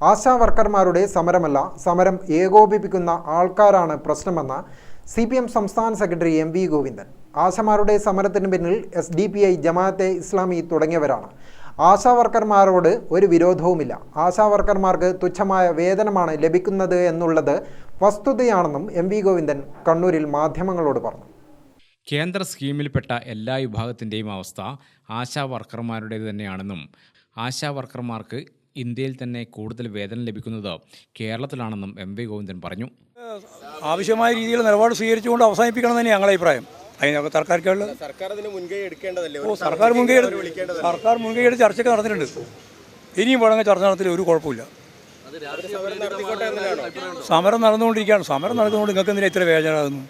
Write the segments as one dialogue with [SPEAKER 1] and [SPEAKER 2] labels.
[SPEAKER 1] ആശാ വർക്കർമാരുടെ സമരമല്ല സമരം ഏകോപിപ്പിക്കുന്ന ആൾക്കാരാണ് പ്രശ്നമെന്ന് സി പി എം സംസ്ഥാന സെക്രട്ടറി എം വി ഗോവിന്ദൻ. ആശമാരുടെ സമരത്തിന് പിന്നിൽ S D P I Jamaat-e Islami തുടങ്ങിയവരാണ്. ആശാ വർക്കർമാരോട് ഒരു വിരോധവുമില്ല. ആശാ വർക്കർമാർക്ക് തുച്ഛമായ വേതനമാണ് ലഭിക്കുന്നത് എന്നുള്ളത് വസ്തുതയാണെന്നും എം വി ഗോവിന്ദൻ കണ്ണൂരിൽ മാധ്യമങ്ങളോട് പറഞ്ഞു.
[SPEAKER 2] കേന്ദ്ര സ്കീമിൽപ്പെട്ട എല്ലാ വിഭാഗത്തിന്റെയും അവസ്ഥ ആശാ വർക്കർമാരുടേത് തന്നെയാണെന്നും ആശാ വർക്കർമാർക്ക് ഇന്ത്യയിൽ തന്നെ കൂടുതൽ വേതനം ലഭിക്കുന്നത് കേരളത്തിലാണെന്നും എം വി ഗോവിന്ദൻ പറഞ്ഞു.
[SPEAKER 3] ആവശ്യമായ രീതിയിൽ നിലപാട് സ്വീകരിച്ചുകൊണ്ട് അവസാനിപ്പിക്കണം തന്നെ ഞങ്ങളുടെ അഭിപ്രായം. അതിനൊക്കെ സർക്കാർക്കുള്ള
[SPEAKER 4] സർക്കാർ മുൻകൈ എടുക്കേണ്ടതല്ലേ?
[SPEAKER 3] സർക്കാർ മുൻകൈ എടുത്ത് സർക്കാർ മുൻകൈ എടുത്ത് ചർച്ചയൊക്കെ നടന്നിട്ടുണ്ട് ഇനിയും വേണമെങ്കിൽ ചർച്ച നടത്തില്ല ഒരു കുഴപ്പമില്ല.
[SPEAKER 4] സമരം
[SPEAKER 3] നടന്നുകൊണ്ടിരിക്കുകയാണ്. സമരം നടന്നുകൊണ്ട് നിങ്ങൾക്ക് എന്തിനാ ഇത്ര വേദനാകുന്നു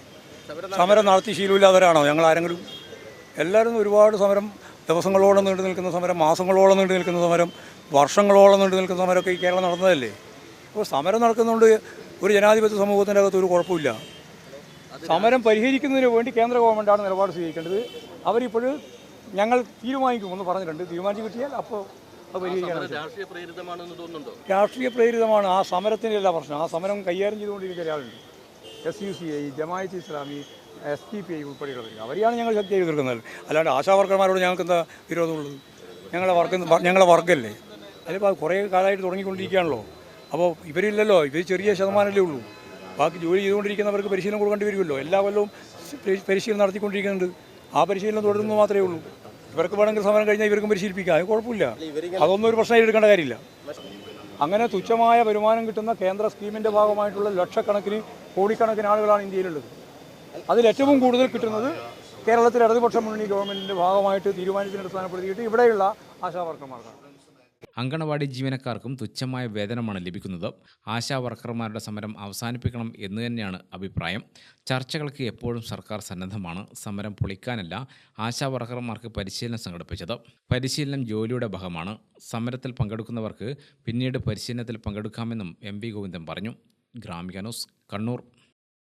[SPEAKER 3] സമരം നടത്തി ശീലമില്ലാത്തവരാണോ ഞങ്ങൾ ആരെങ്കിലും എല്ലാവരും ഒരുപാട് സമരം ദിവസങ്ങളോളം നീണ്ടു നിൽക്കുന്ന സമരം മാസങ്ങളോളം നീണ്ടു നിൽക്കുന്ന സമരം വർഷങ്ങളോളം നീണ്ടു നിൽക്കുന്ന സമരമൊക്കെ ഈ കേരളം നടന്നതല്ലേ? അപ്പോൾ സമരം നടക്കുന്നതുകൊണ്ട് ഒരു ജനാധിപത്യ സമൂഹത്തിന്റെ അകത്ത് ഒരു കുഴപ്പമില്ല. സമരം പരിഹരിക്കുന്നതിന് വേണ്ടി കേന്ദ്ര ഗവൺമെന്റാണ് നിലപാട് സ്വീകരിക്കേണ്ടത്. അവരിപ്പോഴും ഞങ്ങൾ തീരുമാനിക്കുമെന്ന് പറഞ്ഞിട്ടുണ്ട്. തീരുമാനിച്ച് കിട്ടിയാൽ അപ്പോൾ അത്
[SPEAKER 4] രാഷ്ട്രീയ
[SPEAKER 3] പ്രേരിതമാണ്. ആ സമരത്തിന്റെ എല്ലാ പ്രശ്നം. ആ സമരം കൈകാര്യം ചെയ്തുകൊണ്ടിരിക്കുന്ന ഒരാളുണ്ട്. S U C I Jamaat Islami S T P I ഉൾപ്പെടെയുള്ളവർ അവരെയാണ് ഞങ്ങൾ ശക്തി എഴുതിയിരിക്കുന്നത് അല്ലാണ്ട് ആശാ വർക്കർമാരോട് ഞങ്ങൾക്ക് എന്താ വിരോധമുള്ളത്? ഞങ്ങളുടെ വർക്ക് ഞങ്ങളുടെ വർക്കല്ലേ അതിലിപ്പോൾ കുറേ കാലമായിട്ട് തുടങ്ങിക്കൊണ്ടിരിക്കുകയാണല്ലോ. അപ്പോൾ ഇവരില്ലല്ലോ ഇവർ ചെറിയ ശതമാനമല്ലേ ഉള്ളൂ. ബാക്കി ജോലി ചെയ്തുകൊണ്ടിരിക്കുന്നവർക്ക് പരിശീലനം കൊടുക്കേണ്ടി വരുമല്ലോ. എല്ലാ കൊല്ലവും പരിശീലനം നടത്തിക്കൊണ്ടിരിക്കുന്നുണ്ട്. ആ പരിശീലനം തുടരുന്നത് മാത്രമേ ഉള്ളൂ. ഇവർക്ക് വേണമെങ്കിൽ സമരം കഴിഞ്ഞാൽ ഇവർക്കും പരിശീലിപ്പിക്കാം. അത് കുഴപ്പമില്ല. അതൊന്നും ഒരു പ്രശ്നമായി എടുക്കേണ്ട കാര്യമില്ല. അങ്ങനെ തുച്ഛമായ വരുമാനം കിട്ടുന്ന കേന്ദ്ര സ്കീമിന്റെ ഭാഗമായിട്ടുള്ള ലക്ഷക്കണക്കിന് കോടിക്കണക്കിന് ആളുകളാണ് ഇന്ത്യയിലുള്ളത്. അതിലേറ്റവും കൂടുതൽ കിട്ടുന്നത് കേരളത്തിലെ ഇടതുപക്ഷ മുന്നണി ഗവൺമെന്റിന്റെ ഭാഗമായിട്ട് തീരുമാനത്തിന് അടിസ്ഥാനപ്പെടുത്തിയിട്ട് ഇവിടെയുള്ള ആശാ വർക്കർമാർക്കാണ്
[SPEAKER 2] അങ്കണവാടി ജീവനക്കാർക്കും തുച്ഛമായ വേതനമാണ് ലഭിക്കുന്നത്. ആശാ വർക്കർമാരുടെ സമരം അവസാനിപ്പിക്കണം എന്ന് തന്നെയാണ് അഭിപ്രായം. ചർച്ചകൾക്ക് എപ്പോഴും സർക്കാർ സന്നദ്ധമാണ്. സമരം പൊളിക്കാനല്ല ആശാ വർക്കർമാർക്ക് പരിശീലനം സംഘടിപ്പിച്ചത്. പരിശീലനം ജോലിയുടെ ഭാഗമാണ്. സമരത്തിൽ പങ്കെടുക്കുന്നവർക്ക് പിന്നീട് പരിശീലനത്തിൽ പങ്കെടുക്കാമെന്നും എം വി ഗോവിന്ദൻ പറഞ്ഞു. ഗ്രാമിക ന്യൂസ് കണ്ണൂർ.